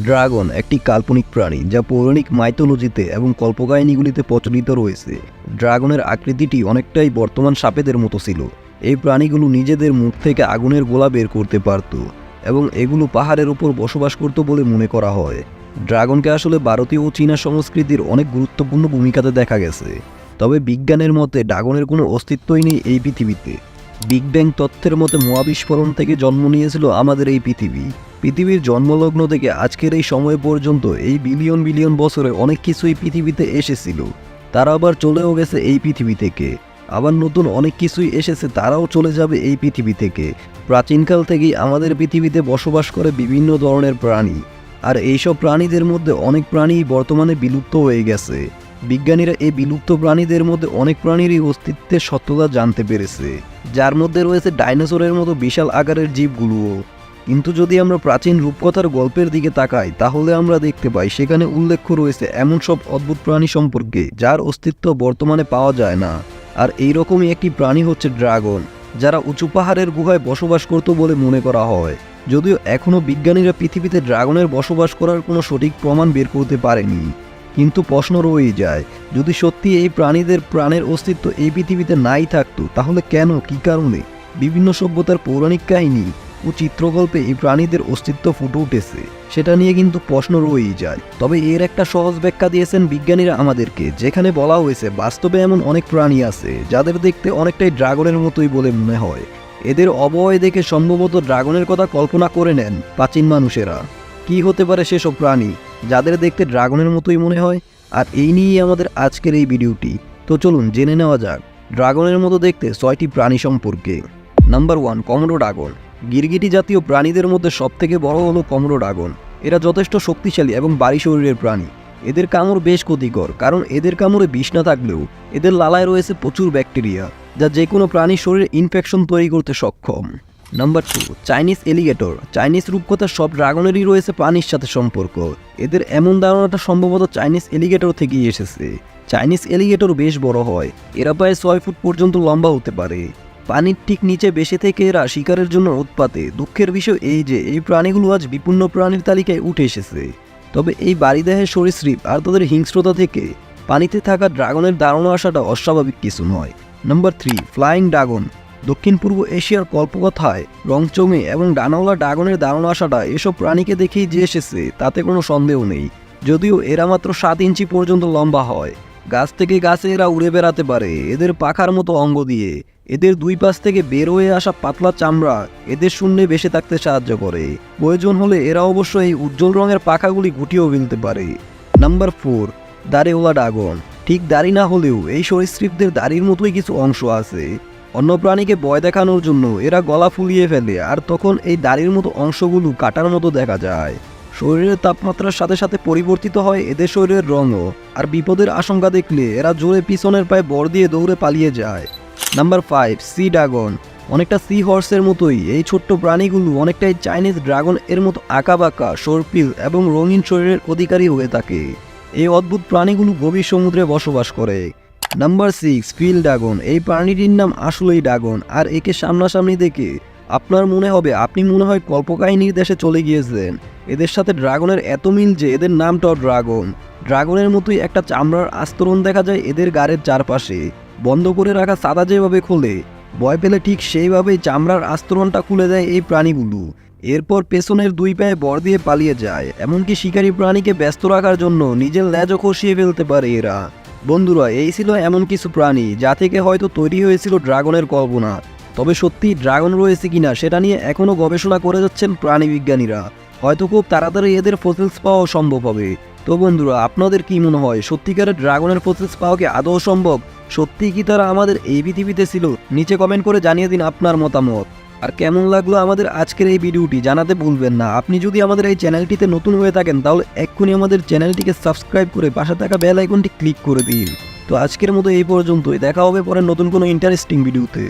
Dragon একটি কাল্পনিক প্রাণী যা পৌরাণিক মাইথোলজিতে এবং কল্পকাহিনীগুলিতে প্রচলিত রয়েছে। ড্রাগনের আকৃতিটি অনেকটাই বর্তমান সাপেদের মতো ছিল। এই প্রাণীগুলো নিজেদের মুখ থেকে আগুনের গোলা বের করতে পারত এবং এগুলো পাহাড়ের ওপর বসবাস করত বলে মনে করা হয়। ড্রাগনকে আসলে ভারতীয় ও চীনা সংস্কৃতির অনেক গুরুত্বপূর্ণ ভূমিকাতে দেখা গেছে। তবে বিজ্ঞানের মতে ড্রাগনের কোনো অস্তিত্বই নেই এই পৃথিবীতে। বিগ ব্যাং তথ্যের মতে মহাবিস্ফোরণ থেকে জন্ম নিয়েছিল আমাদের এই পৃথিবী। পৃথিবীর জন্মলগ্ন থেকে আজকের এই সময় পর্যন্ত এই বিলিয়ন বিলিয়ন বছরে অনেক কিছুই পৃথিবীতে এসেছিল। তারা আবার চলেও গেছে এই পৃথিবী থেকে। আবার নতুন অনেক কিছুই এসেছে, তারাও চলে যাবে এই পৃথিবী থেকে। প্রাচীনকাল থেকেই আমাদের পৃথিবীতে বসবাস করে বিভিন্ন ধরনের প্রাণী। আর এইসব প্রাণীদের মধ্যে অনেক প্রাণী বর্তমানে বিলুপ্ত হয়ে গেছে। বিজ্ঞানীরা এই বিলুপ্ত প্রাণীদের মধ্যে অনেক প্রাণীরই অস্তিত্বের সত্যতা জানতে পেরেছে। যার মধ্যে রয়েছে ডাইনোসরের মতো বিশাল আকারের জীবগুলোও। কিন্তু যদি আমরা প্রাচীন রূপকথার গল্পের দিকে তাকাই, তাহলে আমরা দেখতে পাই সেখানে উল্লেখ রয়েছে এমন সব অদ্ভুত প্রাণী সম্পর্কে, যার অস্তিত্ব বর্তমানে পাওয়া যায় না। আর এইরকমই একটি প্রাণী হচ্ছে ড্রাগন, যারা উঁচু পাহাড়ের গুহায় বসবাস করত বলে মনে করা হয়। যদিও এখনও বিজ্ঞানীরা পৃথিবীতে ড্রাগনের বসবাস করার কোনো সঠিক প্রমাণ বের করতে পারেনি। কিন্তু প্রশ্ন রয়েই যায়, যদি সত্যি এই প্রাণীদের প্রাণের অস্তিত্ব এই পৃথিবীতে নাই থাকতো, তাহলে কেন, কী কারণে? বিভিন্ন সভ্যতার পৌরাণিক কাহিনী ও চিত্রকল্পে এই প্রাণীদের অস্তিত্ব ফুটে উঠেছে। সেটা নিয়ে কিন্তু প্রশ্ন রয়েই যায়। তবে এর একটা সহজ ব্যাখ্যা দিয়েছেন বিজ্ঞানীরা আমাদেরকে, যেখানে বলা হয়েছে, বাস্তবে এমন অনেক প্রাণী আছে, যাদের দেখতে অনেকটাই ড্রাগনের মতোই বলে মনে হয়। এদের অবয় দেখে সম্ভবত ড্রাগনের কথা কল্পনা করে নেন প্রাচীন মানুষেরা। কি হতে পারে সেসব প্রাণী, যাদের দেখতে ড্রাগনের মতোই মনে হয়? আর এই নিয়েই আমাদের আজকের এই ভিডিওটি। তো চলুন জেনে নেওয়া যাক, ড্রাগনের মতো দেখতে ছয়টি প্রাণী সম্পর্কে। Number one Komodo dragon. গিরগিটি জাতীয় প্রাণীদের মধ্যে সবথেকে বড় হলো কমরো ড্রাগন এরা যথেষ্ট শক্তিশালী এবং বাড়ি শরীরের প্রাণী। এদের কামড় বেশ ক্ষতিকর, কারণ এদের কামড়ে বিষ না থাকলেও এদের লালায় রয়েছে প্রচুর ব্যাকটেরিয়া, যা যে কোনো প্রাণীর শরীরে ইনফেকশন তৈরি করতে সক্ষম। Number two Chinese alligator Chinese রূপকথার সব ড্রাগনেরই রয়েছে প্রাণীর সাথে সম্পর্ক। এদের এমন ধারণাটা সম্ভবত চাইনিজ এলিগেটর থেকেই এসেছে। চাইনিজ এলিগেটর বেশ বড় হয়। এরা প্রায় ছয় ফুট পর্যন্ত লম্বা হতে পারে। পানির ঠিক নিচে বেশি থেকে এরা শিকারের জন্য উৎপাতে। দুঃখের বিষয় এই যে, এই প্রাণীগুলো আজ বিপন্ন প্রাণীর তালিকায় উঠে এসেছে। তবে এই বাড়িদেহের সরীসৃপ আর তাদের হিংস্রতা থেকে পানিতে থাকা ড্রাগনের ধারণা আসাটা অস্বাভাবিক কিছু নয়। Number three, flying dragon. দক্ষিণ পূর্ব এশিয়ার কল্পকথায়, রংচঙে এবং ডানাওয়ালা ড্রাগনের ধারণা আসাটা এসব প্রাণীকে দেখেই যে এসেছে, তাতে কোনো সন্দেহ নেই। যদিও এরা মাত্র সাত ইঞ্চি পর্যন্ত লম্বা হয়। গাছ থেকে গাছে এরা উড়ে বেড়াতে পারে, এদের পাখার মতো অঙ্গ দিয়ে। এদের দুই পাশ থেকে বের হয়ে আসা পাতলা চামড়া এদের শূন্যে বেঁচে থাকতে সাহায্য করে। প্রয়োজন হলে এরা অবশ্য এই উজ্জ্বল রঙের পাখাগুলি গুটিয়েও ফেলতে পারে। নাম্বার ফোর, দাড়িওয়ালা ড্রাগন। ঠিক দাড়ি না হলেও এই সরীসৃপদের দাড়ির মতোই কিছু অংশ আছে। অন্য প্রাণীকে ভয় দেখানোর জন্য এরা গলা ফুলিয়ে ফেলে, আর তখন এই দাড়ির মতো অংশগুলো কাটার মতো দেখা যায়। শরীরের তাপমাত্রার সাথে সাথে পরিবর্তিত হয় এদের শরীরের রঙও। আর বিপদের আশঙ্কা দেখলে এরা জোরে পিছনের পায়ে বর দিয়ে দৌড়ে পালিয়ে যায়। নাম্বার ফাইভ সি ড্রাগন অনেকটা সি হর্সের মতোই। এই ছোট্ট প্রাণীগুলো অনেকটাই চাইনিজ ড্রাগন এর মতো আঁকাবাঁকা, সর্পিল এবং রঙিন শরীরের অধিকারী হয়ে থাকে। এই অদ্ভুত প্রাণীগুলো গভীর সমুদ্রে বসবাস করে। নাম্বার সিক্স ফিল ড্রাগন এই প্রাণীটির নাম আসলেই ড্রাগন আর একে সামনাসামনি দেখে আপনার মনে হবে, আপনি মনে হয় কল্পকাহিনীর দেশে চলে গিয়েছেন এদের সাথে ড্রাগনের এত মিল যে এদের নামটাও ড্রাগন। ড্রাগনের মতোই একটা চামড়ার আস্তরণ দেখা যায় এদের গাড়ের চারপাশে। বন্ধ করে রাখা সাদা যেভাবে খোলে, ভয় পেলে ঠিক সেইভাবেই চামড়ার আস্তরণটা খুলে দেয় এই প্রাণীগুলো। এরপর পেছনের দুই পায়ে বর দিয়ে পালিয়ে যায়, এমনকি শিকারী প্রাণীকে ব্যস্ত রাখার জন্য নিজের ল্যাজও খসিয়ে ফেলতে পারে এরা। বন্ধুরা, এই ছিল এমন কিছু প্রাণী, যা থেকে হয়তো তৈরি হয়েছিল ড্রাগনের কল্পনা। তবে সত্যি ড্রাগন রয়েছে কিনা সেটা নিয়ে এখনও গবেষণা করে যাচ্ছেন প্রাণীবিজ্ঞানীরা হয়তো খুব তাড়াতাড়ি এদের ফসিলস পাওয়া সম্ভব হবে। তো বন্ধুরা, আপনাদের কি মনে হয়, সত্যিকারের ড্রাগনের ফসিলস পাওয়া কি আদৌ সম্ভব? সত্যি কি তারা আমাদের এই পৃথিবীতে ছিল? নিচে কমেন্ট করে জানিয়ে দিন আপনার মতামত। আর কেমন লাগল আমাদের আজকের এই ভিডিওটি জানাতে ভুলবেন না। আপনি যদি আমাদের এই চ্যানেলটিতে নতুন হয়ে থাকেন, তাহলে এক্ষুনি আমাদের চ্যানেলটিকে সাবস্ক্রাইব করে পাশে থাকা বেল আইকনটি ক্লিক করে দিন। তো আজকের মতো এই পর্যন্তই। দেখা হবে পরে নতুন কোনো ইন্টারেস্টিং ভিডিওতে